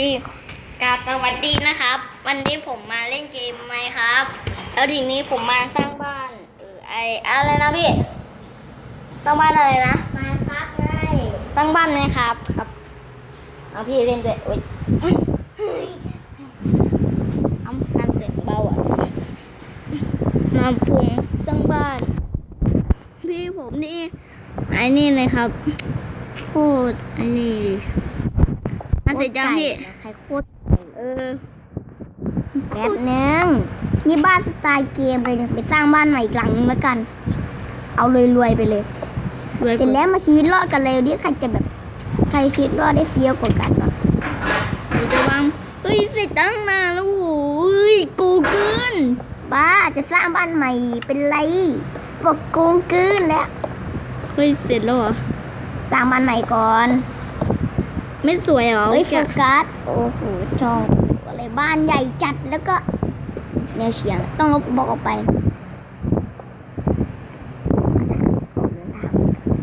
ดีกราบสวัสดีนะครับ วันนี้ผมมาเล่นเกมไหมครับ แล้วทีนี้ผมมาสร้างบ้านเออไออะไรนะพี่สร้างบ้านอะไรนะมาครับไงสร้างบ้านไหมครับครับเอาพี่เล่นด้วยโอ้ยเอาทำเสียงเบาอะมาผมสร้างบ้าน พี่ผมนี่ไอ้นี่เลยครับโคตรไอ้นี่น่า เสียจังพี่ ใครโคตรเออแป๊บนึงนี่บ้านสไตล์เกมเลยเนี่ยไปสร้างบ้านใหม่อีกหลังนึงแล้วกัน เอารวยๆไปเลยรวยเสร็จแล้วมาชีวิตรอดกันเลยดิใครจะแบบ ใครชีวิตรอดได้เฟี้ยวกว่ากันวะหนูจะวางเฮ้ยเสร็จตั้งนานแล้วโอ้ยโกงเกินบ้าจะสร้างบ้านใหม่เป็นไรบอกโกงเกินแล้วเฮ้ยเสร็จแล้วเหรอ สร้างบ้านใหม่ก่อน ไม่สวยเหรอเฮ้ยโฟแกะกัสโอ้โหจองอะไรบ้านใหญ่จัดแล้วก็แนวเฉียงต้องลบบอกออกไป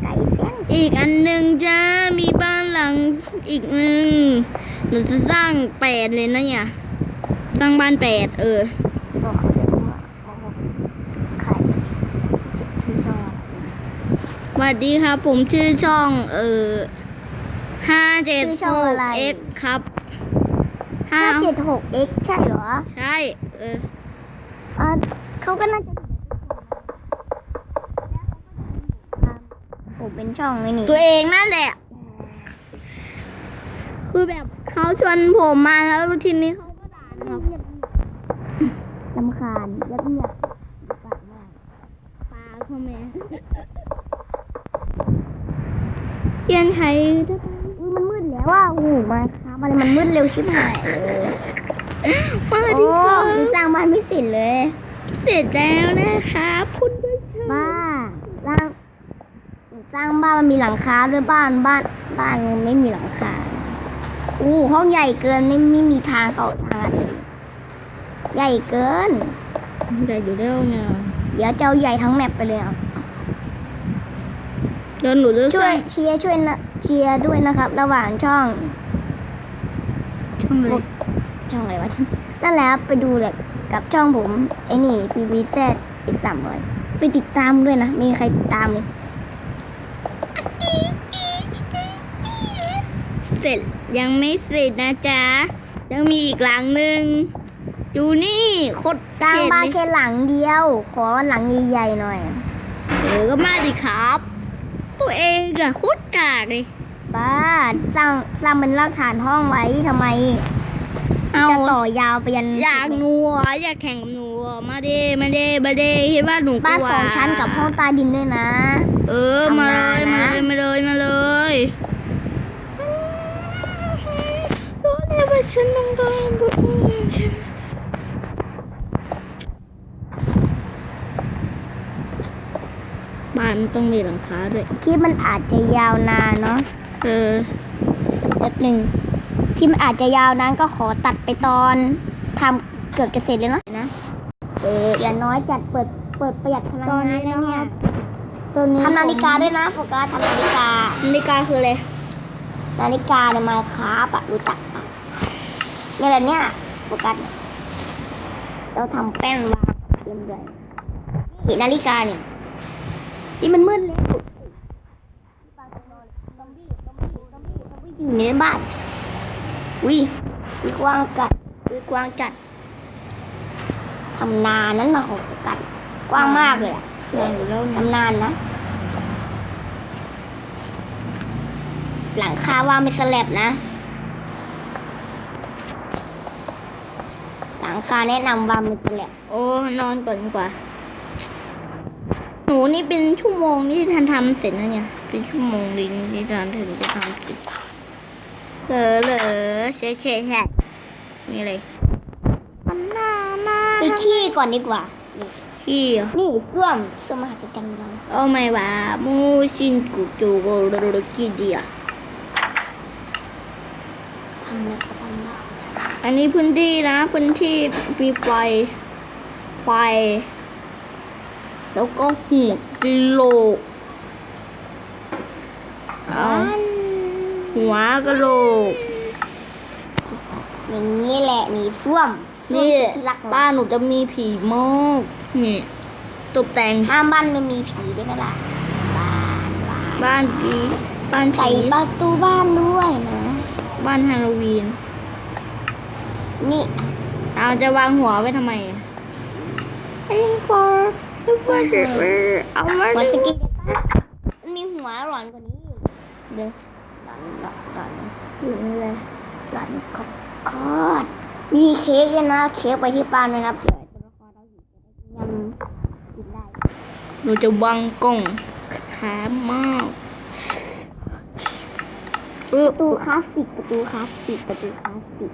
ไก่เสียงอีกอันหนึ่งจ้ามีบ้านหลังอีกหนึ่งหนูจะสร้างแปดเลยนะเนี่ยสร้างบ้านแปดเออบอกเดี๋ยวว่าไข่ที่ชอบสวัสดีครับผมชื่อช่อง เออ ห้าเจ็ดชื่อหช่องกอะไรเอ็กครับห้าห้าเจ็ดหก x ใช่เหรอ ใช่ เอออ่าเขาก็น่าจะผมเป็นช่องไอ้นี่ตัวเองนั่นแหละ คือแบบเขาชวนผมมาแล้วทีนี้เขาก็ด่าครับลำคาญเงียบเงียบปากมากปลาพ่อแม่เทียนไทยได้ปะอุ้ยมันมืดแล้ ว่าโอ้มาครับอะไรมันมืดเร็วชิบหายเลยมาดิโอ้ครับยังสร้างบ้านไม่เสร็จเลย เสร็จแล้วนะครับคุณผู้ชมบ้าสร้างสร้างบ้านมันมีหลังคาด้วยบ้านบ้านบ้านมันไม่มีหลังคาอู้ห้องใหญ่เกินไม่ไม่มีทางเข้าทางอะไรเลยใหญ่เกิน ใหญ่อยู่แล้วเนี่ยเดี๋ยวจะเอาใหญ่ทั้งแมปไปเลยอะเดินหนูจะช่วยเชียร์ช่วยนะ เชียร์ด้วยนะครับ ระหว่างช่อง ช่องเลยช่องอะไรวะนั่นแหละครับไปดูเลยกับช่องผมไอ้นี่ PVZ อีกสามร้อยไปติดตามด้วยนะมีใครติดตามเลยเสร็จยังไม่เสร็จนะจ๊ะ ยังมีอีกหลังหนึ่งอยู่นี่โคตรสร้างเท่บ้านเลยแค่หลังเดียว ขอหลังใหญ่ๆหน่อย เออก็มาดิครับ ตัวเองอะโคตรกากเลย บ้านสร้างสร้างเป็นรากฐานห้องไว้ทำไม เอาจะต่อยาวไปยันอยากหนูอะอยากแข่งกับหนูอะมาเดมาเดมาเดคิดว่าหนูกบ้านลัวสองชั้นกับห้องใต้ดินด้วยนะ เออมาเลยทำงานมานะเลยมาเลยมาเลยรู้เลยว่าฉันต้องการบ้านต้องมีหลังคาด้วยคลิปมันอาจจะยาวนานเนาะ เออแป๊บหนึ่งคลิปมันอาจจะยาวนานก็ขอตัดไปตอนทำเกือบจะเสร็จเลยเนาะนะเอออย่าน้อยจัดเปิดเปิดประหยัดพลังตอนงานี้นนะเนี่ยตัวนี้ทำนาฬิกาด้วยนะโฟกัสทำนาฬิกานาฬิกาคืออะไรนาฬิกาเนี่ยมาครับอะรู้จักปะเนี่ยแบบเนี้ยโฟกัสเนี่ยเราทำแป้นวางเตรียมเลยนี่นาฬิกาเนี่ยที่มันมืดเลย อยู่ในบ้านวิวิกว้างกัดวิกว้างจัดทำนานนั้นมาของโฟกัสกว้างมากเลยอะวางอยู่แล้วนะทำนานนะ หลังคาวางเป็นสแลบนะ หลังคาแนะนำวางเป็นสแลบโอ้นอนก่อนดีกว่า หนูนี่เป็นชั่วโมงนี่ทันทำเสร็จนะเนี่ย เป็นชั่วโมงลิงที่ทันถึงจะทำเสร็จ เหลอเหลอเช็ดเช็ดเช็ดนี่เลย มันหน้ามาไปขี้ก่อนดีกว่านี่ขี้เหรอนี่เสื่อมเสื่อมมหัศจรรย์เราโอ้ไม่ว่ามูชินกุจูโกโรโรกิเดียทำแล้วก็ทำแล้วอันนี้พื้นที่นะพื้นที่มีไฟไฟ แล้วก็หัวกิโล กเอาหัวกะโหลกคมีส้วมส้วมนี่สุดที่รักของบ้านหนูจะมีผีโมกนี่ตกแต่งห้ามบ้านไม่มีผีได้ไหมล่ะบ้านบ้านบ้านผีบ้านใส่ผีประตูบ้านด้วยนะ บ้านฮาโลวีนนี่เอาจะวางหัวไว้ทำไมอะเอ็งพอเอามาหัวดิสกินมันมีหัวหลอนกว่านี้อีกเดี๋ยว หลอนหลอนหลอนอยู่นี่เลยหลอนคอดคอดมีเค้กด้วยนะเค้กไปที่บ้านด้วยนะเผื่อตัวละครเราอยู่จะได้ยำกินได้หนูจะวางกล้องแคบมากเอประตูคลาสสิกประตูคลาสสิกประตูคลาสสิก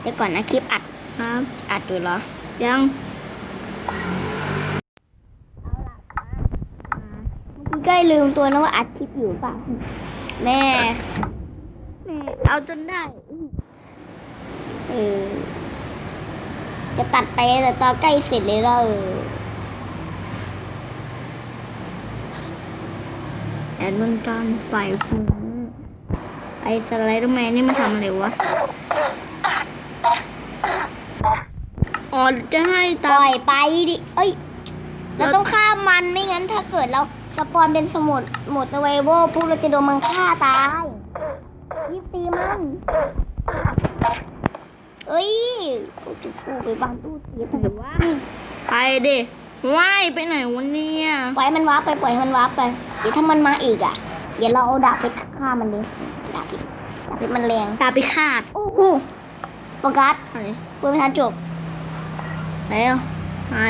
เดี๋ยวก่อนนะคลิปอัดครับอัดอยู่เหรอ ยังเมื่อกี้ใกล้ลืมตัวนะว่าอัดคลิปอยู่เป ล่าแม่นี่เอาจนได้เออจะตัดไปแต่ตอนใกล้เสร็จเลยแล้วเออแอดวงจรไฟฟ้าไอสไลเดอร์แมนนี่มันทำอะไรวะอ๋อจะให้ปตาล่อยไปดิ เอ้ย เราต้องฆ่ามันไม่งั้นถ้าเกิดเรา สปอนเป็นสมุดหมดสไวโวปุ๊บเราจะโดนมันฆ่าตายรีบตีมันเอ้ยตู้ตู้ตู้ไปบังตู้เสียไหนวะไปดิว่ายไปไหนวะเนี่ยปล่อยมันวาร์ปไปปล่อยให้มันวาร์ปไปเดี๋ยวถ้ามันมาอีกอะเดี๋ยวเราเอาดาบไปฆ่ามันเลยดาบเพชรดาบเพชรมันแรงตาไปขาดโอ้โหโฟกัสไหนพูดไม่ทันจบแล้วมา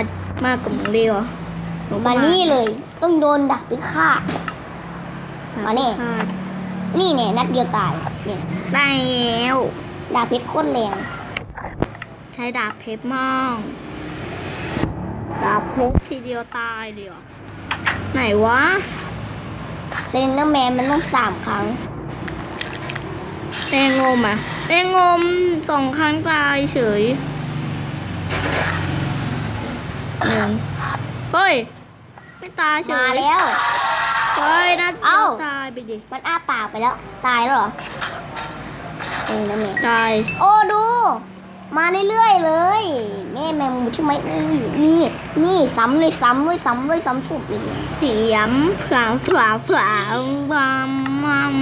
มากับหนูเร็วหก็มานี่เลย ต้องโดนดักไปฆ่ามานี่ขาดนี่เนี่ยนัดเดียวตายเนี่ยได้แล้วดาบเพชรโคตรแรงใช้ดาบเพชรมั่งดาบเพชรทีเดียวตายเลยเหรอไหนวะเซนเดอร์แมนมันต้องสามครั้งแมงงมอะแมงงมสองครั้งตายเฉยหนึ่งเฮ้ย ไม่ตายเฉมายแล้ว เฮ้ยนัดเดีเอ้ายวตายไปดิ มันอ้าปากไปแล้ว ตายแล้วเหรอเซนเดอร์แมนตาย โอ้ดู มาเรื่อยๆเลยแม่แมงมุมใช่ไหมนี่นี่นี่ซ้ำเลยซ้ำเลยซ้ำเลยซ้ำสุดเลยเสียมฝางฝางฝางบามมัม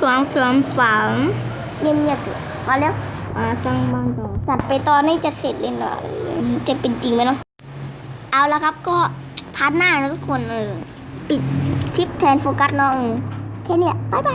ฝางฝางฝางเงียบเงียบๆเถอะมาแล้วมาสร้างบ้านต่อ ตัดไปตอนนี้จะเสร็จเลยเหรอเออจะเป็นจริงไหมเนาะเอาละครับก็ พาร์ทหน้านะทุกคนเออปิดคลิปแทนโฟกัสเน้องแค่เนี้ยบ๊ายบาย